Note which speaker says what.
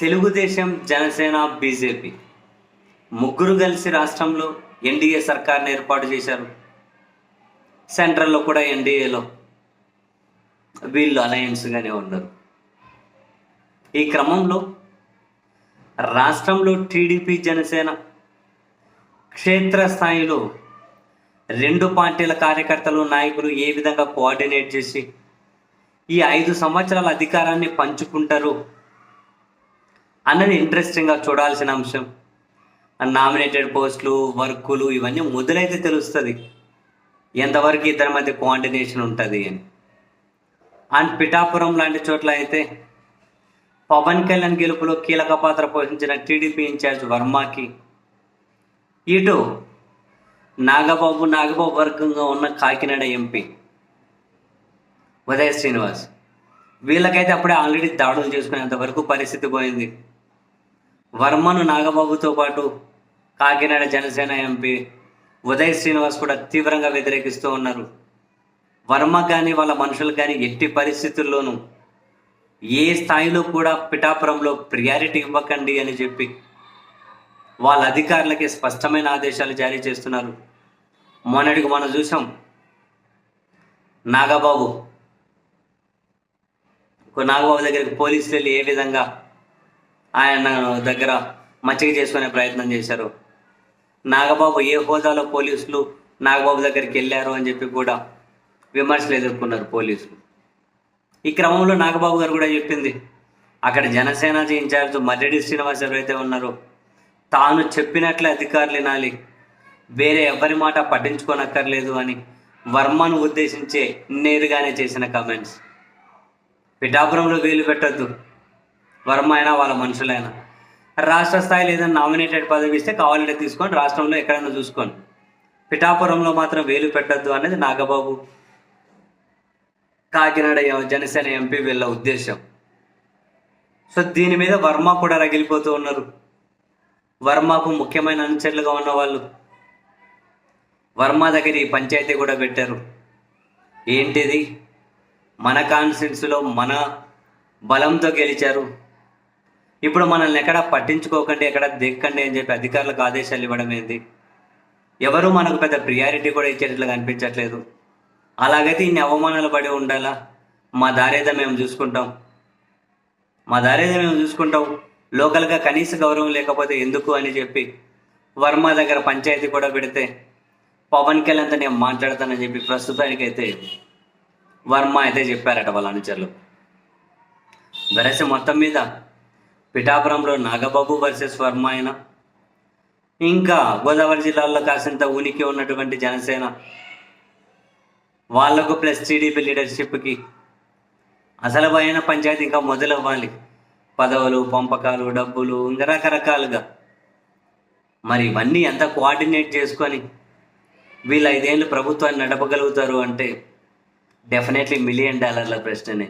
Speaker 1: Telugu Desam Janasena BJP ముగ్గురు కలిసి రాష్ట్రంలో ఎన్డీఏ సర్కార్ని ఏర్పాటు చేశారు. సెంట్రల్లో కూడా ఎన్డీఏలో వీళ్ళు అలయన్స్గానే ఉన్నారు. ఈ క్రమంలో రాష్ట్రంలో టీడీపీ జనసేన క్షేత్రస్థాయిలో రెండు పార్టీల కార్యకర్తలు నాయకులు ఏ విధంగా కోఆర్డినేట్ చేసి ఈ ఐదు సంవత్సరాల అధికారాన్ని పంచుకుంటారు అన్నది ఇంట్రెస్టింగ్గా చూడాల్సిన అంశం. నామినేటెడ్ పోస్టులు వర్కులు ఇవన్నీ మొదలైతే తెలుస్తుంది. ఎంతవరకు ఇద్దరి మధ్య కోఆర్డినేషన్ ఉంటుంది అని. అండ్ పిఠాపురం లాంటి చోట్ల అయితే పవన్ కళ్యాణ్ గెలుపులో కీలక పాత్ర పోషించిన టీడీపీ ఇన్ఛార్జ్ వర్మకి ఇటు నాగబాబు నాగబాబు వర్గంగా ఉన్న కాకినాడ ఎంపీ ఉదయ శ్రీనివాస్. వీళ్ళకైతే అప్పుడే ఆల్రెడీ దాడులు చేసుకునేంత వరకు పరిస్థితి పోయింది. వర్మను నాగబాబుతో పాటు కాకినాడ జనసేన ఎంపీ ఉదయ్ శ్రీనివాస్ కూడా తీవ్రంగా వ్యతిరేకిస్తూ ఉన్నారు. వర్మ కానీ వాళ్ళ మనుషులు కానీ ఎట్టి పరిస్థితుల్లోనూ ఏ స్థాయిలో కూడా పిఠాపురంలో ప్రియారిటీ ఇవ్వకండి అని చెప్పి వాళ్ళ అధికారులకి స్పష్టమైన ఆదేశాలు జారీ చేస్తున్నారు. మొన్నటికి మనం చూసాం. నాగబాబు నాగబాబు దగ్గరికి పోలీసులు వెళ్ళి ఏ విధంగా ఆయన దగ్గర మచ్చిక చేసుకునే ప్రయత్నం చేశారు. నాగబాబు ఏ హోదాలో పోలీసులు నాగబాబు దగ్గరికి వెళ్ళారు అని చెప్పి కూడా విమర్శలు ఎదుర్కొన్నారు పోలీసులు. ఈ క్రమంలో నాగబాబు గారు కూడా చెప్పింది అక్కడ జనసేన ఇన్ఛార్జ్ మర్రెడ్డి శ్రీనివాస్ ఎవరైతే ఉన్నారో తాను చెప్పినట్లే అధికారులు వినాలి వేరే ఎవరి మాట పట్టించుకోనక్కర్లేదు అని వర్మను ఉద్దేశించే నేరుగానే చేసిన కమెంట్స్ పిఠాపురంలో వేలు పెట్టద్దు వర్మ అయినా వాళ్ళ మనుషులైనా. రాష్ట్ర స్థాయిలో ఏదైనా నామినేటెడ్ పదవి ఇస్తే కావాలంటే తీసుకొని రాష్ట్రంలో ఎక్కడైనా చూసుకోండి. పిఠాపురంలో మాత్రం వేలు పెట్టద్దు అనేది నాగబాబు కాకినాడ జనసేన ఎంపీ వీళ్ళ ఉద్దేశం. సో దీని మీద వర్మ కూడా రగిలిపోతూ ఉన్నారు. వర్మకు ముఖ్యమైన అనుచరులుగా ఉన్న వాళ్ళు. వర్మ దగ్గర ఈ పంచాయతీ కూడా పెట్టారు. ఏంటిది? మన కాన్స్టిట్యూన్సీలో మన బలంతో గెలిచారు. ఇప్పుడు మనల్ని ఎక్కడ పట్టించుకోకండి ఎక్కడ దిక్కండి అని చెప్పి అధికారులకు ఆదేశాలు ఇవ్వడం ఏంది ఎవరు మనకు పెద్ద ప్రియారిటీ కూడా ఇచ్చేటట్లు కనిపించట్లేదు. అలాగైతే ఇన్ని అవమానాలు పడి ఉండాలా? మా దారేదో మేము చూసుకుంటాం. మా దారేదో మేము చూసుకుంటాం. లోకల్గా కనీస గౌరవం లేకపోతే ఎందుకు అని చెప్పి వర్మ దగ్గర పంచాయతీ కూడా పెడితే పవన్ కళ్యాణ్తో నేను మాట్లాడతానని చెప్పి ప్రస్తుతానికైతే వర్మ అయితే చెప్పారట వాళ్ళ అనుచరులు. వెరసి మొత్తం మీద పిఠాపురంలో నాగబాబు వర్సెస్ వర్మ అయినా ఇంకా గోదావరి జిల్లాలో కాసింత ఉనికి ఉన్నటువంటి జనసేన. వాళ్ళకు ప్లస్ టీడీపీ లీడర్షిప్కి అసలు పైన పంచాయతీ ఇంకా మొదలవ్వాలి. పదవులు పంపకాలు డబ్బులు ఇంకా రకరకాలుగా. మరి ఇవన్నీ ఎంత కోఆర్డినేట్ చేసుకొని వీళ్ళు ఐదేళ్ళు ప్రభుత్వాన్ని నడపగలుగుతారు అంటే డెఫినెట్లీ మిలియన్ డాలర్ల ప్రశ్ననే.